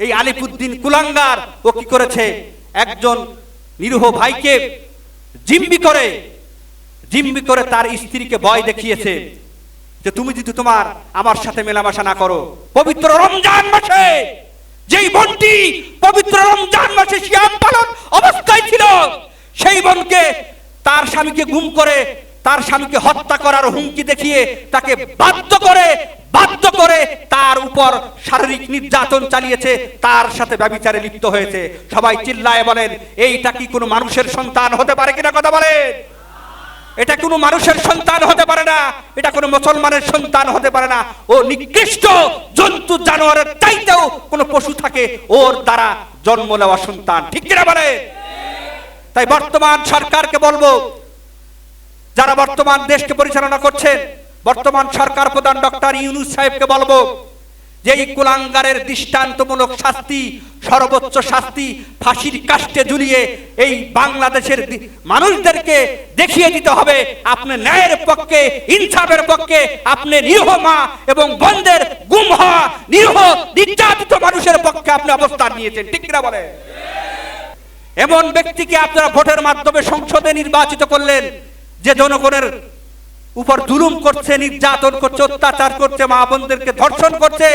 এই আলিপুদ্দিন কুলাঙ্গার ও কি করেছে? একজন নিরীহ ভাইকে জিম্বি করে জিম্বি করে তার স্ত্রীকে ভয় দেখিয়েছে যে তুমি যদি তোমার, আমার সাথে মেলামেশা না করো। পবিত্র রমজান মাসে, যেই বোনটি পবিত্র রমজান মাসে শিয়াম পালন অবস্থায় ছিল, সেই বোনকে তার স্বামীকে গুম করে তার স্বামীকে হত্যা করার হুমকি দেখিয়ে তাকে বাধ্য করে বাধ্য করে তার উপর শারীরিক নির্যাতন চালিয়েছে, তার সাথে ব্যবিচারে লিপ্ত হয়েছে। সবাই চিল্লায় বলেন, এইটা কি কোনো মানুষের সন্তান হতে পারে কিনা কথা বলেন? এটা কোনো মানুষের সন্তান হতে পারে না, এটা কোনো মুসলমানের সন্তান হতে পারে না। ও নিকৃষ্ট জন্তু জানোয়ারের চাইতেও কোনো পশু থাকে, ওর দ্বারা জন্ম নেওয়া সন্তান। ঠিক কিনা বলে তাই বর্তমান সরকারকে বলব যারা বর্তমান দেশকে পরিচালনা করছেন, বর্তমান সরকার প্রধান ডক্টর ইউনুস সাহেবকে বলব যে এই কুলাঙ্গারের দৃষ্টান্তমূলক শাস্তি, সর্বোচ্চ শাস্তি, ফাঁসির কাষ্টে ঝুলিয়ে এই বাংলাদেশের মানুষদেরকে দেখিয়ে দিতে হবে, আপনি ন্যায়ের পক্ষে, ইনসাফের পক্ষে, আপনি নিরীহ মা এবং বন্ধের গুম হওয়া, নিরীহ, নির্যাতিত মানুষের পক্ষে আপনি অবস্থান নিয়েছেন, ঠিক না বলে এমন ব্যক্তিকে আপনারা ভোটের মাধ্যমে সংসদে নির্বাচিত করলেন যে জনগণের উপর জুলুম করছে, নির্যাতন করছে, অত্যাচার করছে, মা বোনদেরকে ধর্ষণ করছে,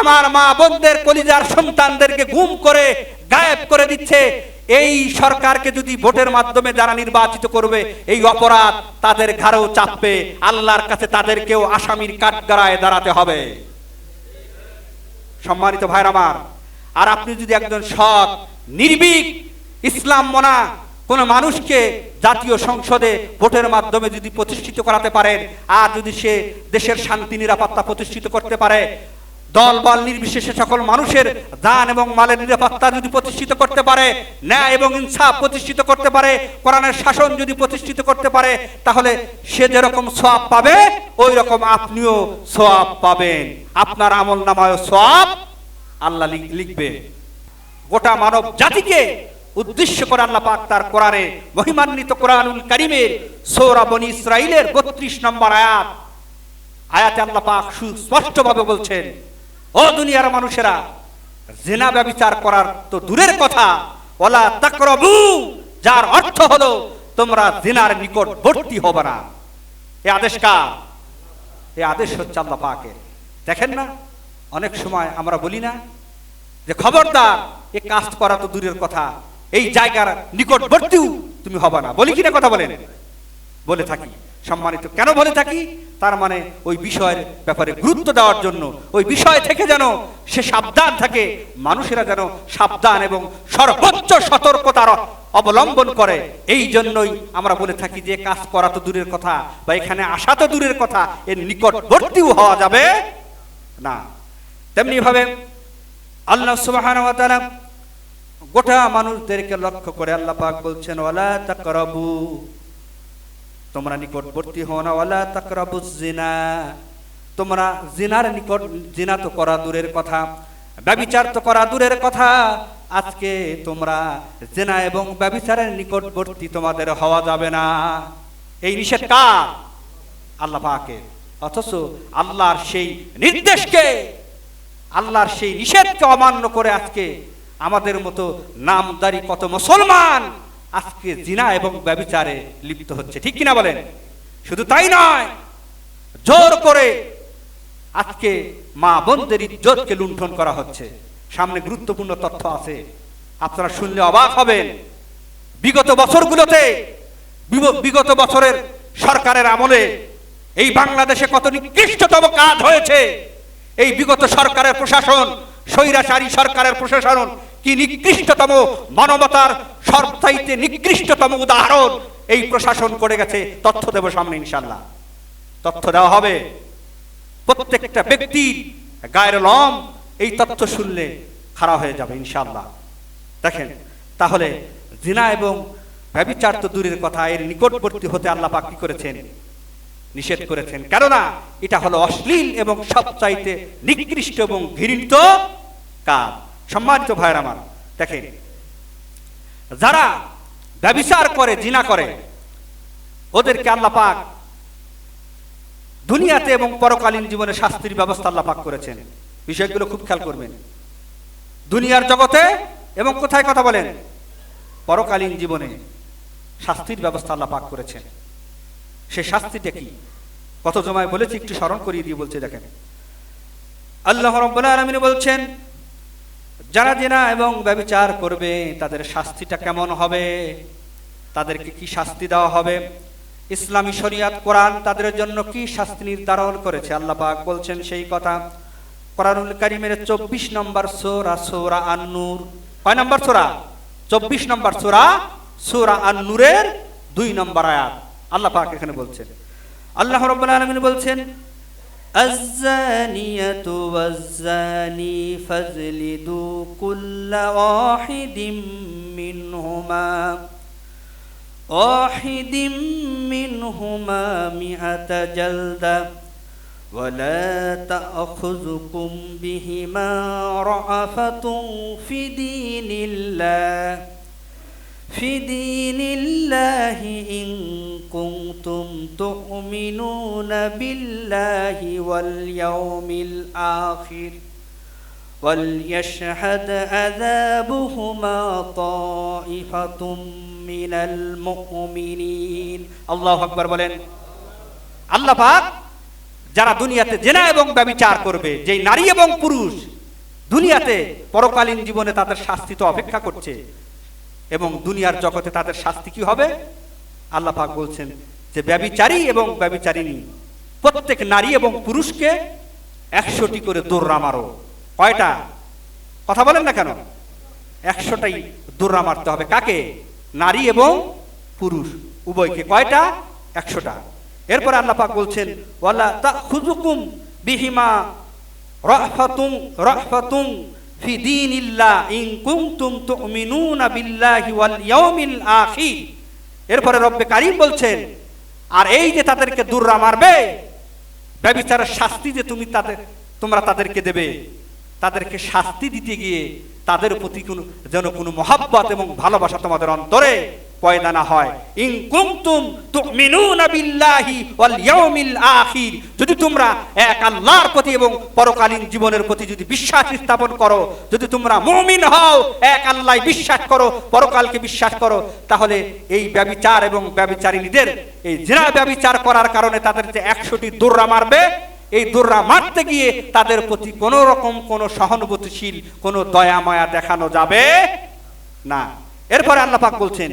আমার মা বোনদের কলিজার সন্তানদেরকে গুম করে, গায়েব করে দিচ্ছে, এই সরকারকে যদি ভোটের মাধ্যমে যারা নির্বাচিত করবে, এই অপরাধ তাদের ঘাড়েও চাপবে, আল্লাহর কাছে তাদেরকেও আসামির কাঠগড়ায় দাঁড়াতে হবে। সম্মানিত ভাইর আমার, আর আপনি যদি একজন সৎ, নির্ভীক, ইসলাম মনা কোন মানুষকে জাতীয় সংসদে ভোটের মাধ্যমে যদি প্রতিষ্ঠিত করাতে পারেন, আর যদি সে দেশের শান্তি, নিরাপত্তা প্রতিষ্ঠিত করতে পারে, দল বল নির্বিশেষে সকল মানুষের দান এবং মালের নিরাপত্তা যদি প্রতিষ্ঠিত করতে পারে, ন্যায় এবং ইনসাফ প্রতিষ্ঠিত করতে পারে, কোরআনের শাসন যদি প্রতিষ্ঠিত করতে পারে, তাহলে সে যেরকম সোয়াব পাবে ওই রকম আপনিও সোয়াব পাবেন। আপনার আমল নামায় সোয়াব আল্লাহ লিখ- লিখবে। গোটা মানব জাতিকে উদ্দেশ্য করে আল্লাহ পাক তার কোরআনে মহিমান্বিত কোরআনুল কারিমের সৌরা বনি ইসরাইলের বত্রিশ নম্বর আয়াত। আয়াতে আল্লাহ পাক সুস্পষ্টভাবে বলছেন, ও দুনিয়ার মানুষেরা, জেনা ব্যবিচার করার তো দূরের কথা। ওলা তাকরবু, যার অর্থ হলো তোমরা জেনার নিকটবর্তী হবে না। এ আদেশ কার? এ আদেশ হচ্ছে আল্লাহ পাকের। দেখেন না, অনেক সময় আমরা বলি না যে, খবরদার, এ কাজ করা তো দূরের কথা। এই জায়গার নিকটবর্তীও তুমি হবে না। বলি কিনা কথা বলেন। বলে থাকি। সম্মানিত কেন বলে থাকি? তার মানে ওই বিষয়ের ব্যাপারে গুরুত্ব দেওয়ার জন্য। ওই বিষয় থেকে যেন সে সাবধান থাকে, মানুষেরা যেন সাবধান এবং সর্বোচ্চ সতর্কতার অবলম্বন করে। এই জন্যই আমরা বলে থাকি যে, কাজ করা তো দূরের কথা বা এখানে আসা তো দূরের কথা, এর নিকটবর্তীও হওয়া যাবে না। তেমনি ভাবে আল্লাহ তাআলা গোটা মানুষদেরকে লক্ষ্য করে আল্লাহ পাক বলছেন, ওয়ালা তাকরাবু। তোমরা নিকটবর্তী হও না, ওয়ালা তাকরাবু জিনা তোমরা জিনার নিকট জিনা তো করা দূরের কথা, ব্যবিচার তো করা দূরের কথা। আজকে তোমরা জেনা এবং ব্যবিচারের নিকটবর্তী তোমাদের হওয়া যাবে না। এই নিষেধ কার? আল্লাহ পাকের। অথচ আল্লাহর সেই নির্দেশকে, আল্লাহর সেই নিষেধকে অমান্য করে আজকে আমাদের মতো নামদারি কত মুসলমান আজকে জিনা এবং ব্যবিচারে লিপ্ত হচ্ছে, ঠিক কিনা বলেন? শুধু তাই নয়, জোর করে আজকে মা বোনদের ইজ্জতকে লুণ্ঠন করা হচ্ছে। সামনে গুরুত্বপূর্ণ তথ্য আছে, আপনারা শুনলে অবাক হবেন। বিগত বছরগুলোতে বিগত বছরের সরকারের আমলে এই বাংলাদেশে কত নিকৃষ্টতম কাজ হয়েছে। এই বিগত সরকারের প্রশাসন, স্বৈরাচারী সরকারের প্রশাসন কি নিকৃষ্টতম মানবতার সবচাইতে নিকৃষ্টতম উদাহরণ এই প্রশাসন করে গেছে, তথ্য দেব সামনে ইনশাল্লাহ তথ্য দেওয়া হবে। প্রত্যেকটা ব্যক্তির গায়ের লম, এই তথ্য শুনলে খারাপ হয়ে যাবে ইনশাল্লাহ দেখেন, তাহলে জিনা এবং ব্যবিচার তো দূরের কথা, এর নিকটবর্তী হতে আল্লাহ পাক কি করেছেন? নিষেধ করেছেন। কেননা এটা হলো অশ্লীল এবং সবচাইতে নিকৃষ্ট এবং ঘৃণিত কাজ। সম্মানিত ভাইয়ের আমার, দেখেন, যারা ব্যবিচার করে, জিনা করে, ওদেরকে আল্লাহ পাক দুনিয়াতে এবং পরকালীন জীবনে শাস্তির ব্যবস্থা আল্লাহ পাক করেছেন। বিষয়গুলো খুব খেয়াল করবেন। দুনিয়ার জগতে এবং কোথায় কথা বলেন? পরকালীন জীবনে শাস্তির ব্যবস্থা আল্লাহ পাক করেছেন। সে শাস্তিটা কি? কত জমায় বলেছি, একটু স্মরণ করিয়ে দিয়ে বলছে, দেখেন। আল্লাহ রব্বুল আলমিন বলছেন যারা জেনা এবং ব্যবিচার করবে, তাদের শাস্তিটা কেমন হবে? তাদেরকে কি শাস্তি দেওয়া হবে? ইসলামী শরিয়াত, কোরআন তাদের জন্য কি শাস্তি নির্ধারণ করেছে? আল্লাহ পাক বলছেন সেই কথা। কোরআনুল কারিমের চব্বিশ নম্বর সোরা সোরা আন্নুর। কয় নম্বর সোরা? চব্বিশ নম্বর সোরা সোরা আন্নুরের দুই নম্বর আয়াত। আল্লাহ পাক এখানে বলছেন। আল্লাহ রব্বুল আলমিন বলছেন الزانية والزاني فاجلدوا كل واحد منهما واحد منهما مئة جلدة ولا تأخذكم بهما رأفة في دين الله. في دين الله إن كنتم تؤمنون بالله واليوم الآخر وليشهد عذابهما طائفة من المؤمنين الله أكبر বলেন আল্লাহ পাক যারা দুনিয়াতে জেনা এবং ব্যবিচার করবে যে নারী এবং পুরুষ দুনিয়াতে পরকালীন জীবনে তাদের শাস্তি তো অপেক্ষা করছে এবং দুনিয়ার জগতে তাদের শাস্তি কি হবে? আল্লাহ পাক বলছেন যে ব্যবিচারী এবং ব্যবিচারিণী, প্রত্যেক নারী এবং পুরুষকে একশোটি করে দৌড়া মারো। কয়টা? কথা বলেন না কেন? একশোটাই দৌড়া মারতে হবে। কাকে? নারী এবং পুরুষ। উভয়কে কয়টা? একশোটা। এরপরে আল্লাহ পাক বলছেন, ওয়ালা তা খুজুকুম বিহিমা রহফাতুম রহফাতুম ফি দীনিল্লাহ ইন কুনতুম তুমিনুনা বিল্লাহি ওয়াল ইয়াউমিল আখির। এরপরে রব্বে কারিম বলছেন, আর এই যে তাদেরকে দুররা মারবে, ব্যবিচারের শাস্তি যে তুমি তাদের, তোমরা তাদেরকে দেবে, তাদেরকে শাস্তি দিতে গিয়ে তাদের প্রতি কোনো, যেন কোনো মহাব্বত এবং ভালোবাসা তোমাদের অন্তরে পয়দা হয়। ইন কুনতুম তুমিনুনা বিল্লাহি ওয়াল ইয়াউমিল আখির। যদি তোমরা এক আল্লাহর প্রতি এবং পরকালীন জীবনের প্রতি যদি বিশ্বাস স্থাপন করো, যদি তোমরা মুমিন হও, এক আল্লাহ বিশ্বাস করো, পরকালকে বিশ্বাস করো, তাহলে এই ব্যবিচার এবং এই ব্যবিচার করার কারণে তাদের যে একশোটি দৌড়া মারবে, এই দৌড়া মারতে গিয়ে তাদের প্রতি কোনো রকম কোনো সহানুভূতিশীল, কোনো দয়া মায়া দেখানো যাবে না। এরপরে আল্লাহ পাক বলছেন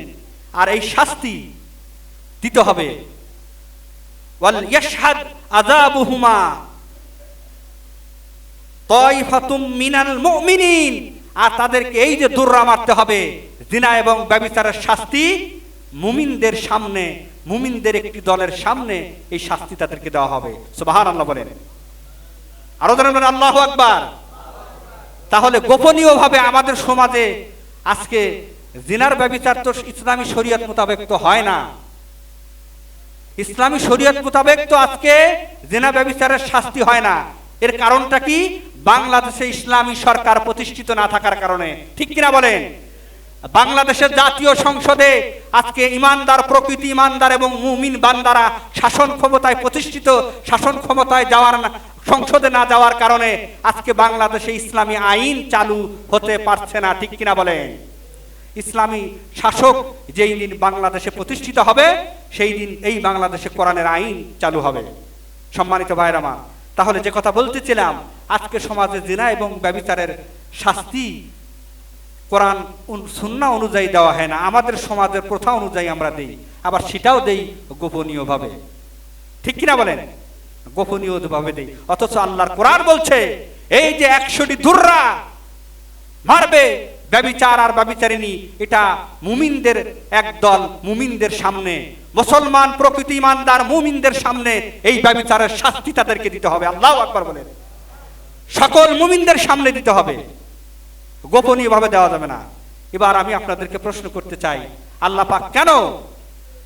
আর এই শাস্তি দিতে হবে। আর তাদেরকে এই যে দৌড়া মারতে হবে, জিনা এবং ব্যবিচারের শাস্তি মুমিনদের সামনে, মুমিনদের একটি দলের সামনে এই শাস্তি তাদেরকে দেওয়া হবে। সুবাহান আল্লাহ বলেন। আরও জানাবেন আল্লাহ আকবার। তাহলে গোপনীয়ভাবে আমাদের সমাজে আজকে জিনার ব্যবিচার তো ইসলামী শরীয়ত মোতাবেক তো হয় না। ইসলামী শরীয়ত মোতাবেক তো আজকে জেনা ব্যবিচারের শাস্তি হয় না। এর কারণটা কি? বাংলাদেশে ইসলামী সরকার প্রতিষ্ঠিত না থাকার কারণে। ঠিক কিনা বলেন? বাংলাদেশের জাতীয় সংসদে আজকে ইমানদার, প্রকৃতি ইমানদার এবং মুমিন বান্দারা শাসন ক্ষমতায় প্রতিষ্ঠিত, শাসন ক্ষমতায় যাওয়ার সংসদে না যাওয়ার কারণে আজকে বাংলাদেশে ইসলামী আইন চালু হতে পারছে না। ঠিক কিনা বলেন? ইসলামী শাসক যেই দিন বাংলাদেশে প্রতিষ্ঠিত হবে, সেই দিন এই বাংলাদেশে কোরআনের আইন চালু হবে। সম্মানিত ভাইরামা তাহলে যে কথা বলতেছিলাম, আজকে সমাজে জিনা এবং ব্যবিচারের শাস্তি কোরআন সুন্নাহ অনুযায়ী দেওয়া হয় না। আমাদের সমাজের প্রথা অনুযায়ী আমরা দেই, আবার সেটাও দেই গোপনীয়ভাবে। ঠিক কিনা বলেন? গোপনীয়ভাবে দেই। অথচ আল্লাহর কোরআন বলছে, এই যে একশোটি দুর্রা মারবে ব্যবিচার আর ব্যবিচারিণী, এটা মুমিনদের একদল মুমিনদের সামনে। মুসলমান প্রকৃতি ইমানদার মুমিনদের সামনে এই ব্যবিচারের শাস্তি তাদেরকে দিতে হবে। আল্লাহ আকবার বলেন। সকল মুমিনদের সামনে দিতে হবে। গোপনীয় ভাবে দেওয়া যাবে না। এবার আমি আপনাদেরকে প্রশ্ন করতে চাই, আল্লাহ পাক কেন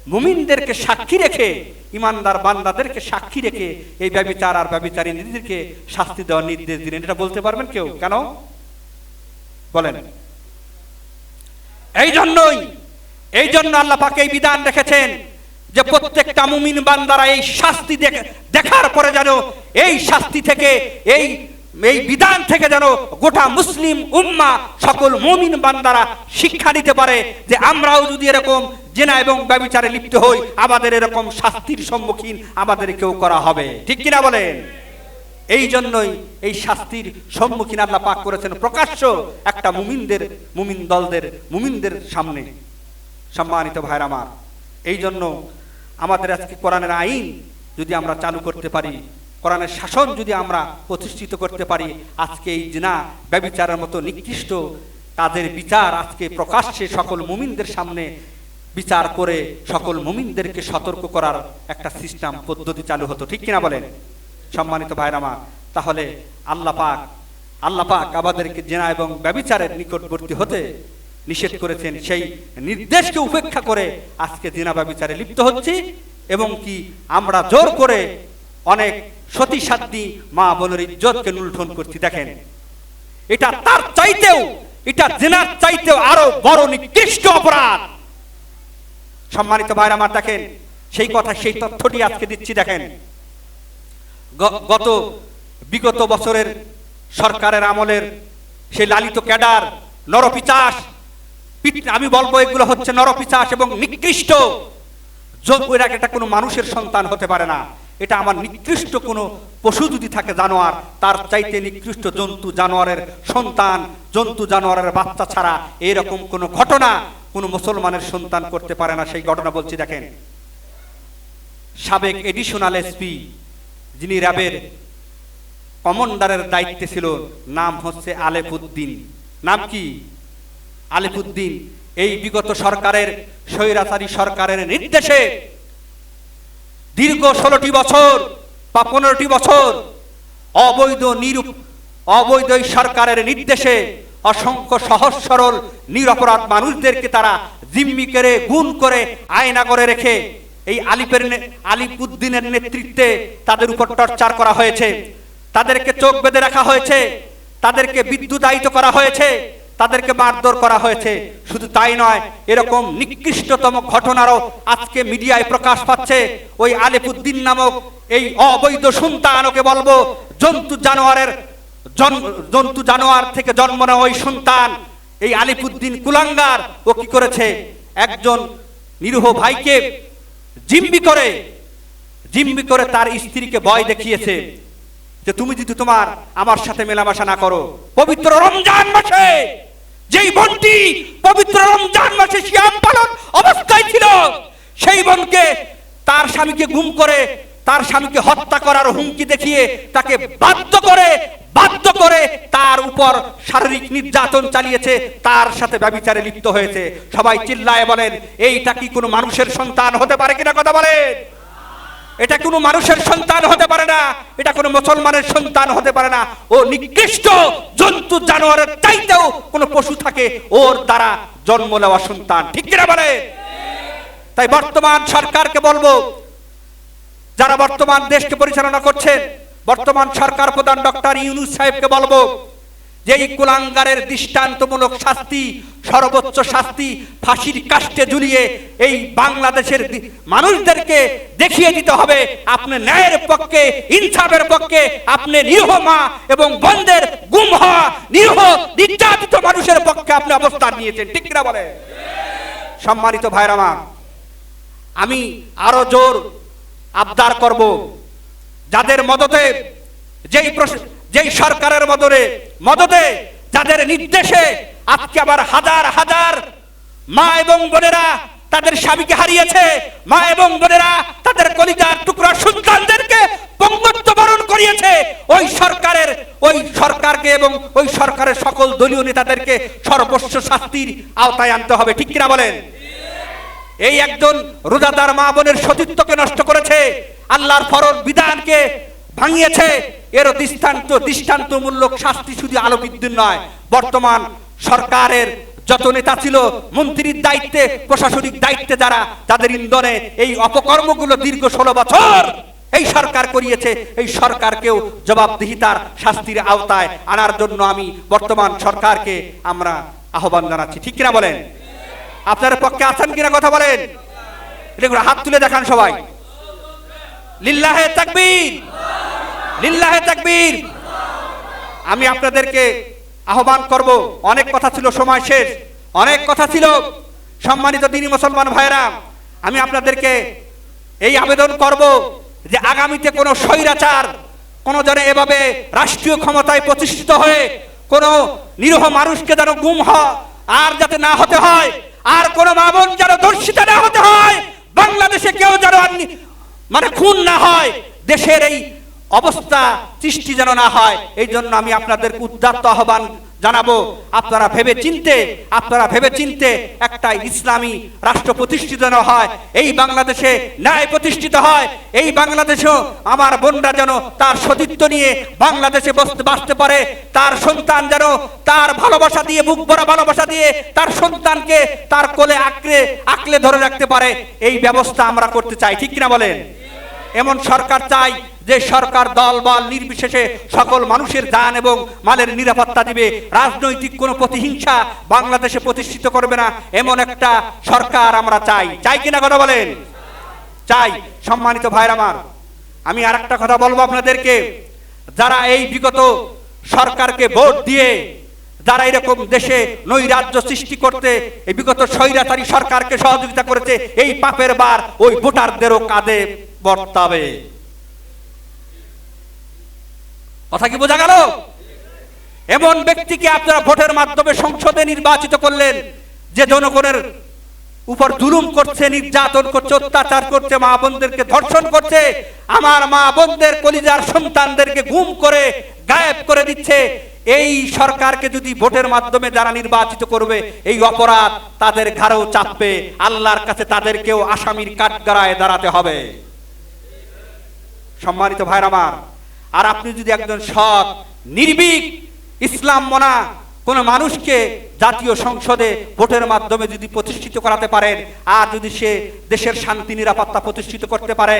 মুমিনদেরকে সাক্ষী রেখে, ইমানদার বান্দাদেরকে সাক্ষী রেখে এই ব্যবিচার আর ব্যবিচারী নিজেদেরকে শাস্তি দেওয়ার নির্দেশ দিলেন? এটা বলতে পারবেন কেউ? কেন? বলেন। এই জন্যই এই জন্য আল্লাহ পাক এই বিধান রেখেছেন যে প্রত্যেকটা মুমিন বান্দারা এই শাস্তি দেখে- দেখার পরে যেন এই শাস্তি থেকে, এই এই বিধান থেকে যেন গোটা মুসলিম উম্মা, সকল মুমিন বান্দারা শিক্ষা নিতে পারে যে আমরাও যদি এরকম জেনা এবং ব্যবিচারে লিপ্ত হই, আমাদের এরকম শাস্তির সম্মুখীন আমাদেরকেও করা হবে। ঠিক কিনা বলেন? এই জন্যই এই শাস্তির সম্মুখীন আল্লাহ পাক করেছেন প্রকাশ্য একটা মুমিনদের, মুমিন দলদের, মুমিনদের সামনে। সম্মানিত ভাইরা আমার এই জন্য আমাদের আজকে কোরআনের আইন যদি আমরা চালু করতে পারি, কোরআনের শাসন যদি আমরা প্রতিষ্ঠিত করতে পারি, আজকে এই জিনা ব্যবিচারের মতো নিকৃষ্ট তাদের বিচার আজকে প্রকাশ্যে সকল মুমিনদের সামনে বিচার করে সকল মুমিনদেরকে সতর্ক করার একটা সিস্টেম, পদ্ধতি চালু হতো। ঠিক কিনা বলেন? সম্মানিত ভাইরামা তাহলে আল্লাহ পাক আল্লাহ পাক আমাদেরকে জেনা এবং ব্যবিচারের নিকটবর্তী হতে নিষেধ করেছেন। সেই নির্দেশকে উপেক্ষা করে আজকে জেনা ব্যবিচারে লিপ্ত হচ্ছি এবং কি আমরা জোর করে অনেক সতী সাধ্যী মা বোনের ইজ্জতকে লুণ্ঠন করছি। দেখেন, এটা তার চাইতেও, এটা জেনার চাইতেও আরও বড় নিকৃষ্ট অপরাধ। সম্মানিত ভাইরা দেখেন, সেই কথা, সেই তথ্যটি আজকে দিচ্ছি। দেখেন গত বিগত বছরের সরকারের আমলের সেই লালিত ক্যাডার, নরপিচাস আমি বলব এগুলো হচ্ছে নরপিচাস এবং নিকৃষ্ট এটা কোনো মানুষের সন্তান হতে পারে না। এটা আমার নিকৃষ্ট কোনো পশু যদি থাকে জানোয়ার, তার চাইতে নিকৃষ্ট জন্তু জানোয়ারের সন্তান, জন্তু জানোয়ারের বাচ্চা ছাড়া এরকম কোনো ঘটনা কোনো মুসলমানের সন্তান করতে পারে না। সেই ঘটনা বলছি দেখেন। সাবেক এডিশনাল এসপি যিনি র্যাবের কমান্ডারের দায়িত্বে ছিল, নাম হচ্ছে আলেফুদ্দিন। নাম কি? আলিফুদ্দিন। এই বিগত সরকারের, স্বৈরাচারী সরকারের নির্দেশে দীর্ঘ ষোলোটি বছর বা পনেরোটি বছর অবৈধ নিরূপ, অবৈধ সরকারের নির্দেশে অসংখ্য সহজ, সরল, নিরপরাধ মানুষদেরকে তারা জিম্মি করে গুণ করে আয়না করে রেখে এই আলিপের আলিপুদ্দিনের নেতৃত্বে তাদের উপর টর্চার করা হয়েছে। তাদেরকে চোখ বেঁধে রাখা হয়েছে। তাদেরকে বিদ্যুতায়িত করা হয়েছে। তাদেরকে মারধর করা হয়েছে। শুধু তাই নয়, এরকম নিকৃষ্টতম ঘটনারও আজকে মিডিয়ায় প্রকাশ পাচ্ছে। ওই আলিপুদ্দিন নামক এই অবৈধ সন্তানকে বলব, জন্তু জানোয়ারের জন- জন্তু জানোয়ার থেকে জন্ম নেওয়া ওই সন্তান, এই আলিপুদ্দিন কুলাঙ্গার। ও কি করেছে? একজন নিরীহ ভাইকে জিম্বি করে জিম্বি করে তার স্ত্রীকে ভয় দেখিয়েছে যে তুমি যদি তোমার, আমার সাথে মেলামেশা না করো। পবিত্র রমজান মাসে, যেই বোনটি পবিত্র রমজান মাসে শিয়াম পালন অবস্থায় ছিল, সেই বোনকে তার স্বামীকে গুম করে তার স্বামীকে হত্যা করার হুমকি দেখিয়ে তাকে বাধ্য করে বাধ্য করে তার উপর শারীরিক নির্যাতন চালিয়েছে, তার সাথে ব্যবিচারে লিপ্ত হয়েছে। সবাই চিল্লায় বলেন, এইটা কি কোনো মানুষের সন্তান হতে পারে কিনা কথা বলেন? এটা কোনো মানুষের সন্তান হতে পারে না, এটা কোনো মুসলমানের সন্তান হতে পারে না। ও নিকৃষ্ট জন্তু জানোয়ারের চাইতেও কোনো পশু থাকে, ওর দ্বারা জন্ম নেওয়া সন্তান। ঠিক কিনা বলে তাই বর্তমান সরকারকে বলব যারা বর্তমান দেশকে পরিচালনা করছেন বর্তমান সরকার প্রধান ডক্টর ইউনুস সাহেবকে বলব যে এই কুলাঙ্গারের দৃষ্টান্তমূলক শাস্তি, সর্বোচ্চ শাস্তি ফাঁসির কাষ্টে ঝুলিয়ে এই বাংলাদেশের মানুষদেরকে দেখিয়ে দিতে হবে, আপনি ন্যায়ের পক্ষে, ইনসাফের পক্ষে, আপনি নিরীহ মা এবং বন্ধের গুম হওয়া নিরীহ নির্যাতিত মানুষের পক্ষে আপনি অবস্থান নিয়েছেন, ঠিক কিনা বলে সম্মানিত ভাইরামা আমি আরও জোর আবদার করব। যাদের মদতে, যেই যেই সরকারের মদরে, মদতে যাদের নির্দেশে আজকে আবার হাজার হাজার মা এবং বোনেরা তাদের স্বামীকে হারিয়েছে, মা এবং বোনেরা তাদের কলিজার টুকরা সন্তানদেরকে পঙ্গত্ব বরণ করিয়েছে, ওই সরকারের, ওই সরকারকে এবং ওই সরকারের সকল দলীয় নেতাদেরকে সর্বস্ব শাস্তির আওতায় আনতে হবে, ঠিক কিনা বলেন? এই একজন রোজাদার মা বোনের সতীত্বকে নষ্ট করেছে, আল্লাহর ফরজ বিধানকে ভাঙিয়েছে। এর দৃষ্টান্ত দৃষ্টান্তমূলক শাস্তি শুধু আলোবিদ্যুৎ নয়, বর্তমান সরকারের যত নেতা ছিল, মন্ত্রীর দায়িত্বে, প্রশাসনিক দায়িত্বে যারা, তাদের ইন্ধনে এই অপকর্মগুলো দীর্ঘ ষোলো বছর এই সরকার করিয়েছে। এই সরকারকেও জবাবদিহিতার শাস্তির আওতায় আনার জন্য আমি বর্তমান সরকারকে আমরা আহ্বান জানাচ্ছি। ঠিক কিনা বলেন? আপনার পক্ষে আছেন কিনা কথা বলেন। দেখুন হাত তুলে দেখান সবাই। লিল্লাহে তাকবীর। লিল্লাহে তাকবীর। আমি আপনাদেরকে আহ্বান করব। অনেক কথা ছিল, সময় শেষ। অনেক কথা ছিল। সম্মানিত দিনী মুসলমান ভাইরা আমি আপনাদেরকে এই আবেদন করব যে আগামীতে কোনো স্বৈরাচার, কোনো জনে এভাবে রাষ্ট্রীয় ক্ষমতায় প্রতিষ্ঠিত হয়ে কোনো নিরীহ মানুষকে যেন গুম হয় আর যাতে না হতে হয় আর কোন মামন যেন দর্শিতা না হতে হয়, বাংলাদেশে কেউ যেন মানে খুন না হয়, দেশের এই অবস্থা, সৃষ্টি যেন না হয় এই জন্য আমি আপনাদের উদ্যাত্ত আহ্বান জানাব। আপনারা ভেবে চিনতে আপনারা ভেবে চিনতে একটা ইসলামী রাষ্ট্র প্রতিষ্ঠিত যেন হয়, এই বাংলাদেশে ন্যায় প্রতিষ্ঠিত হয়, এই বাংলাদেশেও আমার বোনরা যেন তার সতীত্ব নিয়ে বাংলাদেশে বসতে বাঁচতে পারে, তার সন্তান যেন তার ভালোবাসা দিয়ে, বুক ভরা ভালোবাসা দিয়ে তার সন্তানকে তার কোলে আঁকড়ে আঁকলে ধরে রাখতে পারে, এই ব্যবস্থা আমরা করতে চাই, ঠিক কিনা বলেন? এমন সরকার চাই যে সরকার দল, বল, নির্বিশেষে সকল মানুষের দান এবং মালের নিরাপত্তা দিবে। রাজনৈতিক কোনো প্রতিহিংসা বাংলাদেশে প্রতিষ্ঠিত করবে না। এমন একটা সরকার আমরা চাই। চাই কিনা কথা বলেন? চাই। সম্মানিত ভাইর আমার, আমি আর একটা কথা বলব আপনাদেরকে। যারা এই বিগত সরকারকে ভোট দিয়ে যারা এরকম দেশে নৈরাজ্য সৃষ্টি করতে, এই বিগত স্বৈরাচারী সরকারকে সহযোগিতা করেছে, এই পাপের বার ওই ভোটারদেরও কাঁধে বর্তাবে। কথা কি বোঝা গেল? এমন ব্যক্তিকে আপনারা ভোটের মাধ্যমে সংসদে নির্বাচিত করলেন, যে জনগণের উপর জুলুম করছে, নির্যাতন করছে, অত্যাচার করছে, মা বোনদেরকে ধর্ষণ করছে, আমার মা বোনদের কলিজার সন্তানদেরকে গুম করে, গায়েব করে দিচ্ছে এই সরকারকে যদি ভোটের মাধ্যমে যারা নির্বাচিত করবে, এই অপরাধ তাদের ঘাড়েও চাপবে, আল্লাহর কাছে তাদেরকেও আসামির কাঠগড়ায় দাঁড়াতে হবে। সম্মানিত ভাইর আমার, আর আপনি যদি একজন সৎ, নির্ভীক ইসলাম মনা কোন মানুষকে জাতীয় সংসদে ভোটের মাধ্যমে যদি প্রতিষ্ঠিত করাতে পারেন, আর যদি সে দেশের শান্তি, নিরাপত্তা প্রতিষ্ঠিত করতে পারে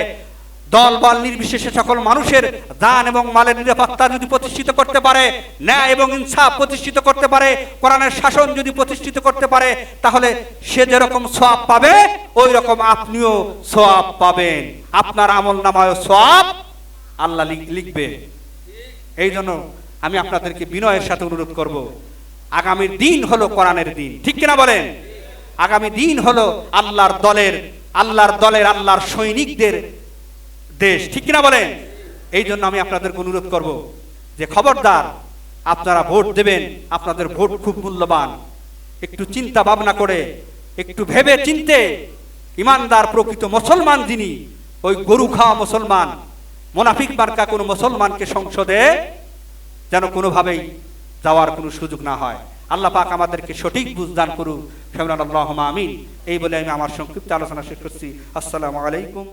দল বল নির্বিশেষে সকল মানুষের দান এবং মালের নিরাপত্তা যদি প্রতিষ্ঠিত করতে পারে, ন্যায় এবং ইনসাফ প্রতিষ্ঠিত করতে পারে, কোরআনের শাসন যদি প্রতিষ্ঠিত করতে পারে, তাহলে সে যেরকম সোয়াব পাবে ওই রকম আপনিও সোয়াব পাবেন। আপনার আমল নামায় সোয়াব আল্লাহ লিখ- লিখবে। এই জন্য আমি আপনাদেরকে বিনয়ের সাথে অনুরোধ করব। আগামীর দিন হলো কোরআনের দিন, ঠিক কিনা বলেন? আগামী দিন হলো আল্লাহর দলের আল্লাহর দলের, আল্লাহর সৈনিকদের দেশ, ঠিক কিনা বলেন? এই জন্য আমি আপনাদেরকে অনুরোধ করব যে খবরদার, আপনারা ভোট দেবেন, আপনাদের ভোট খুব মূল্যবান। একটু চিন্তা ভাবনা করে, একটু ভেবে চিনতে, ইমানদার প্রকৃত মুসলমান যিনি, ওই গরু খাওয়া মুসলমান, মোনাফিক মার্কা কোনো মুসলমানকে সংসদে যেন কোনোভাবেই যাওয়ার কোনো সুযোগ না হয়। আল্লাহ পাক আমাদেরকে সঠিক বুঝদান করুক। ফেমরান আল্লাহ আমিন। এই বলে আমি আমার সংক্ষিপ্ত আলোচনা শেষ করছি। আসসালামু আলাইকুম।